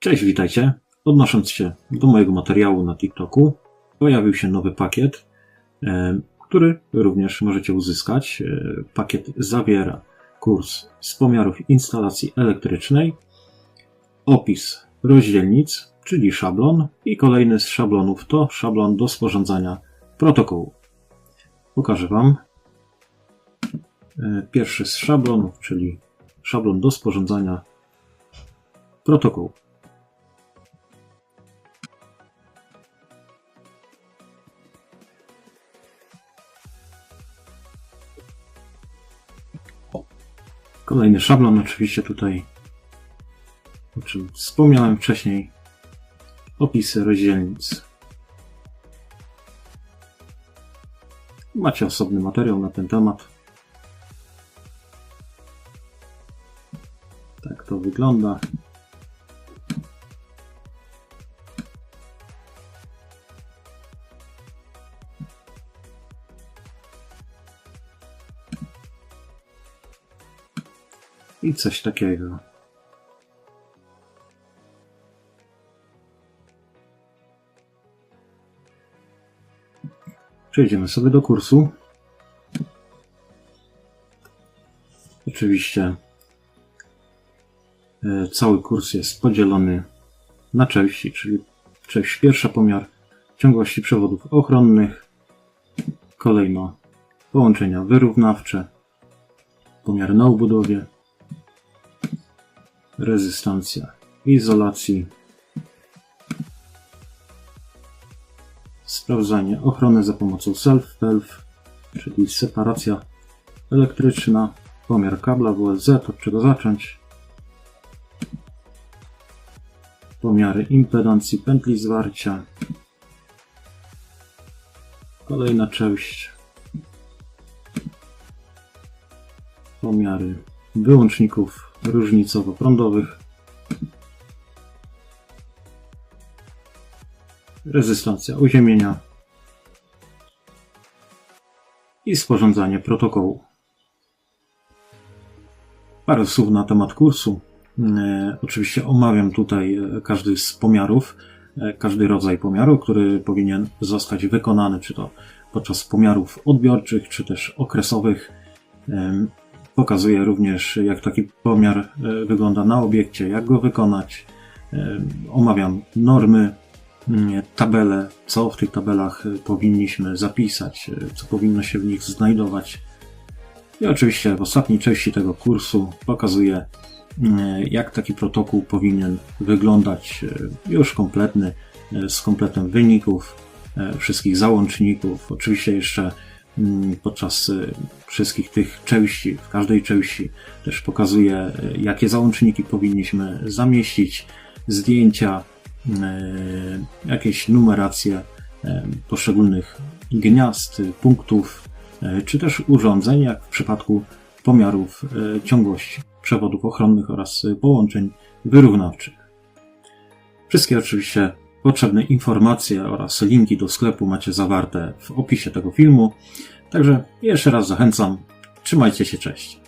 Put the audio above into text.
Cześć, witajcie. Odnosząc się do mojego materiału na TikToku, pojawił się nowy pakiet, e, który również możecie uzyskać. E, Pakiet zawiera kurs z pomiarów instalacji elektrycznej, opis rozdzielnic, czyli szablon i kolejny z szablonów to szablon do sporządzania protokołu. Pokażę Wam e, pierwszy z szablonów, czyli szablon do sporządzania protokołu. Kolejny szablon, oczywiście tutaj, o czym wspomniałem wcześniej, opisy rozdzielnic. Macie osobny materiał na ten temat. Tak to wygląda. I coś takiego. Przejdziemy sobie do kursu. Oczywiście e, cały kurs jest podzielony na części, czyli część pierwsza pomiar ciągłości przewodów ochronnych, kolejno połączenia wyrównawcze, pomiar na obudowie, rezystancja izolacji, sprawdzanie ochrony za pomocą self-pelf, czyli separacja elektryczna, pomiar kabla WLZ, od czego zacząć, pomiary impedancji pętli zwarcia, kolejna część, pomiary wyłączników różnicowo-prądowych, rezystancja uziemienia i sporządzanie protokołu. Parę słów na temat kursu. E, oczywiście omawiam tutaj e, każdy z pomiarów, e, każdy rodzaj pomiaru, który powinien zostać wykonany, czy to podczas pomiarów odbiorczych, czy też okresowych. Em, Pokazuję również, jak taki pomiar e, wygląda na obiekcie, jak go wykonać. E, Omawiam normy, mm, tabele, co w tych tabelach e, powinniśmy zapisać, co powinno się w nich znajdować. I oczywiście w ostatniej części tego kursu pokazuję, mm, jak taki protokół powinien wyglądać już kompletny, z kompletem wyników, wszystkich załączników. Oczywiście jeszcze podczas e, wszystkich tych części, w każdej części też pokazuję, e, jakie załączniki powinniśmy zamieścić, zdjęcia, e, jakieś numeracje poszczególnych gniazd, punktów, czy też urządzeń, jak w przypadku pomiarów ciągłości przewodów ochronnych oraz połączeń wyrównawczych. Wszystkie oczywiście potrzebne informacje oraz linki do sklepu macie zawarte w opisie tego filmu. Także jeszcze raz zachęcam. Trzymajcie się, cześć.